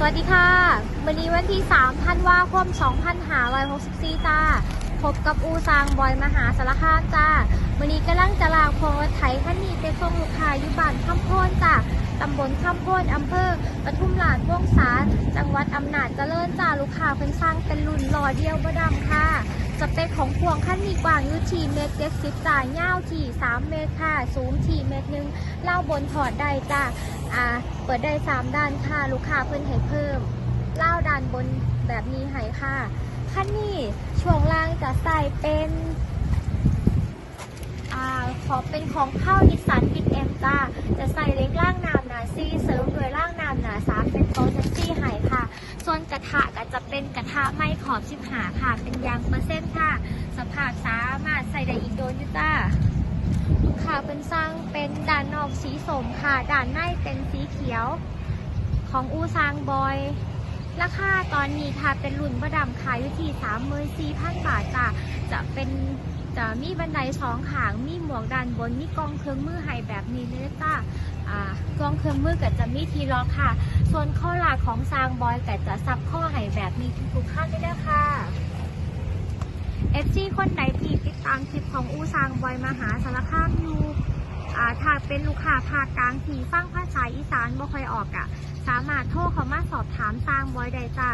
สวัสดีค่ะวันนี้วันที่3ธันวาคม2564จ้า พบกับอูซางบอยมหาสารคามจ้าวันนี้กำลังจะลากพวงรถไถคันนี้ไปส่งลูกค้าอยู่บ้านคำโพนจ้าตำบลคำโพนอำเภอปทุมราชวงศาจังหวัดอำนาจเจริญจ้าลูกค้าเพิ่นสร้างเป็นรุ่นหล่อเดียวบดำค่ะสเปคของพวงคันนี้กว้างอยู่ที่เมตรเจ็ดสิบจ้ายาวที่3เมตรค่ะ สูงที่เมตรหนึ่งเล่าบนถอดได้จ้า อ่าเปิดได้3ด้านค่ะลูกค้าเพิ่นให้เพิ่มเล่าด้านบนแบบนี้ให้ค่ะคันนี้ช่วงล่างจะใส่เป็นอ่าขอเป็นของเข้านิสสันบิดเอ็มจ้าจะใส่เล็กล่างน้ำหนาซีเสริมด้วยล่างน้ำหนาสามเป็นโต๊ะซี่ให้ค่ะ ส่วนกระทะก็จะเป็นกระทะไม้ขอบชิบหาค่ะ เป็นยางเปอร์เซ็นต์ค่ะสภาพสามารถใส่ได้อีกโดนอยู่จ้า ค้าเป็นสร้างเป็นด่านนอกสีสมค่ะ ด่านในเป็นสีเขียว ของอูซางบอย ราคาตอนนี้ค่ะเป็นรุ่นประดำขายอยู่ที่สามมือสี่พันบาทจ้ะจะเป็นจะมีบันไดสองขาง มีหมวกด้านบน มีกองเครื่องมือให้แบบนี้เลยจ้ะอ่ากองเครื่องมือก็จะมีทีล็อกค่ะ ส่วนข้อหลักของซางบอยก็จะซับข้อให้แบบนี้ทุกๆขั้นได้เลยค่ะ อฟซีคนใดที่ติดตามคลิปของอูซางบอยมหาสารคามอยู่อ่าถ้าเป็นลูกค้าภาคกลางที่ฟังภาษาอีสานบ่ค่อยออกอะสามารถโทรเข้ามาสอบถามซางบอยได้จ้า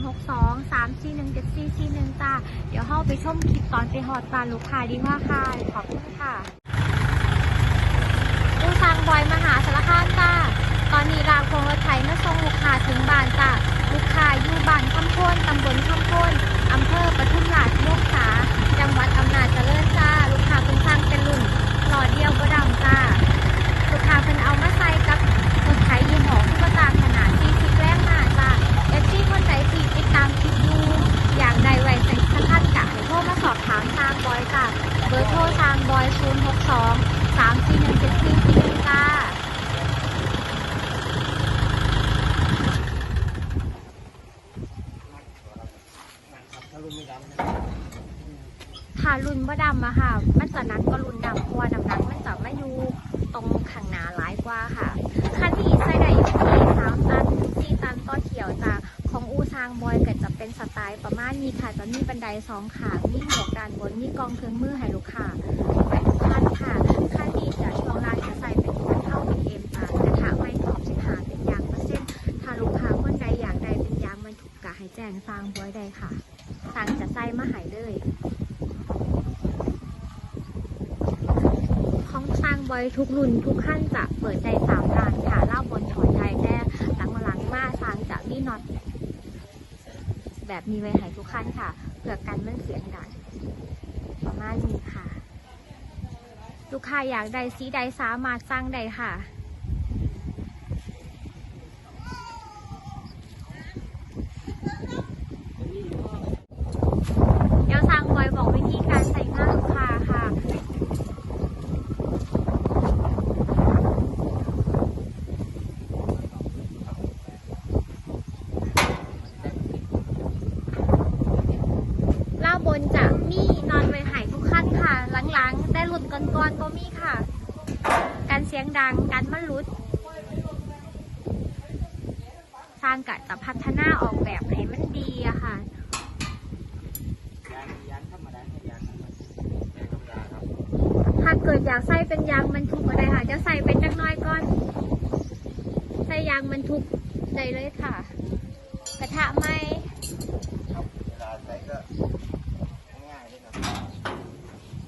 062 341 7441 จ้า เดี๋ยวเข้าไปชมคลิปตอนไปหอดบานลูกค้าดีกว่าค่ะ ขอบคุณค่ะ อูซางบอยมหาสารคามจ้า บอร์โทรทางบอย0 6 2 3 4 1 7 4 4จ้าถ้ารุ่นบ่ดำอะค่ะ มันจะนักก็รุ่นดำเพราะว่าน้ำหนักมันจะไม่อยู่ตรงข้างหน้าหลายกว่าค่ะ คันนี้ใส่ได้อยู่ที่สามตันถึงสี่ตันต่อเที่ยวางบอยก็จะเป็นสไตล์ประมาณนี้ค่ะ จะมีบันไดสองขามีหมวกานบน มีกองเครื่องมือให้ลูกค้าไปทุกคันค่ะคันนี้จะช่วงล่างจะใส่เป็นคนเข้าเป็นเอ็มจ้ะกระทะไม่ขอบสิหาเป็นยางเปอร์เซ็นต์ถ้าลูกค้าคนใดอยากได้เป็นยางมันถูกกะให้แจ้งซางบอยได้ค่ะซางจะใส่มาหายเลยของสร้างบอยทุกรุ่นทุกขั้นจะเปิดใจสามด้านค่ะเล่าบนถอยใจแต่หลังหลังๆมาสร้างจะมีน็อต แบบมีไว้ให้ทุกขั้นค่ะ เพื่อกันมันเสียงดังประมาณนี้ค่ะ ลูกค้าอยากได้สีใดสามารถสร้างได้ค่ะ เดี๋ยวสร้างบอยบอกวิธีการใส่หน้าลูกค้าค่ะ ล่าบนจะมีนอนไว้ใหายทุกขั้นค่ะ หลังๆ แต่หลุด ก่อนๆก็มีค่ะ การเสียงดังการมันรุดสร้างกะจะพัฒนาออกแบบให้มันดีอะค่ะถ้าเกิดอยากใส่เป็นยางบรรทุกก็ได้ค่ะ จะใส่เป็นจักหน้อยก่อน ใส่ยางบรรทุกได้เลยค่ะ กระทะไหมเวลาใช้ก็ง่ายๆเลยครับ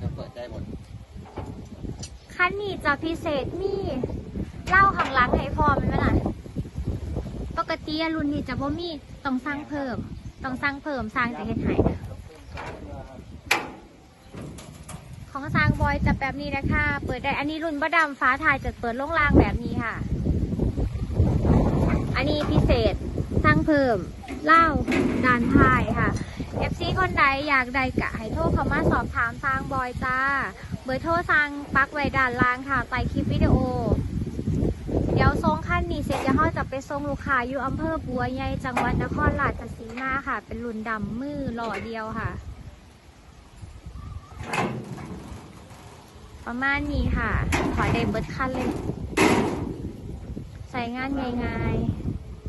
จะเปิดได้หมด คันนี้จะพิเศษมีเหล้าข้างหลังให้พร้อมไหมล่ะปกติรุ่นนี้จะบ่มีต้องสั่งเพิ่ม ต้องสั่งเพิ่มสร้างจะเฮ็ดให้ของสร้างบอยจะแบบนี้นะคะ เปิดได้ อันนี้รุ่นบดำฟ้าถ่ายจะเปิดล่งล่างแบบนี้ค่ะ อันนี้พิเศษสร้างเพิ่มเหล้าดานทายค่ะ FC คนใดอยากได้กะให้โทรเข้ามาสอบถามสร้างบอยจ้า เบอร์โทรสั่งปักไว้ด้านล่างค่ะใต้คลิปวิดีโอ เดี๋ยวทรงขั้นนี้เสร็จแล้วเราจะไปส่งลูกค้าอยู่อำเภอบัวใหญ่จังหวัดนครราชสีมาค่ะ เป็นรุ่นดำมือหล่อเดียวค่ะ ประมาณนี้ค่ะ ขอได้เบิดคันเลยใส่งานง่าย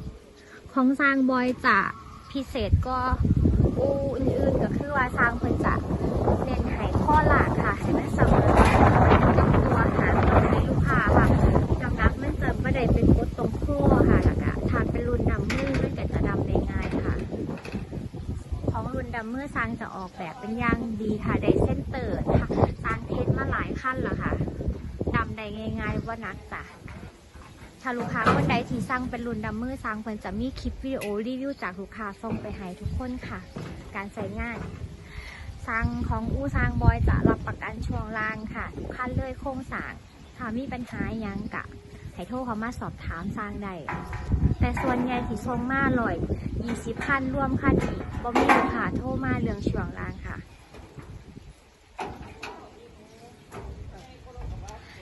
ๆ ของสร้างบอยจะพิเศษก็ อูอื่นๆ ก็คือว่าสร้างเพิ่นจะเน้นให้ข้อหลักค่ะให้มันเสมอกับตัวหางให้ลูกค้าค่ะน้ำนักมันจะไม่ได้เป็นกดตรงข้อค่ะแล้วก็ทานเป็นรุ่นดำมือมันก็จะดำได้ง่ายค่ะ ของรุ่นดำมือสร้างจะออกแบบเป็นย่างดีค่ะได้เส้นเตอร์ค่ะสร้างเทสมาหลายขั้นแล้วค่ะดำได้ง่ายๆว่านักจ้ะ ถ้าลูกค้าคนใดที่สั่งเป็นรุ่นดัมเมอร์สั่งเพิ่นจะมีคลิปวิดีโอรีวิวจากลูกค้าส่งไปให้ทุกคนค่ะ การใช้งานสั่งของอูสั่งบอยจะรับประกันช่วงล่างค่ะทุกขั้นเลยโครงสร้างถ้ามีปัญหายังกะให้โทรเขามาสอบถามสั่งได้แต่ส่วนใหญ่ที่ส่งมาลอย20คันรวมคันอีกบ่มีลูกค้าโทรมาเรื่องช่วงล่างค่ะ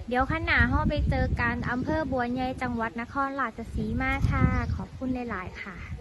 เดี๋ยวขันหนาห้อไปเจอกันอำเภอบัวใหญ่จังหวัดนครราชสีมาค่ะ ขอบคุณหลาย ๆ ค่ะ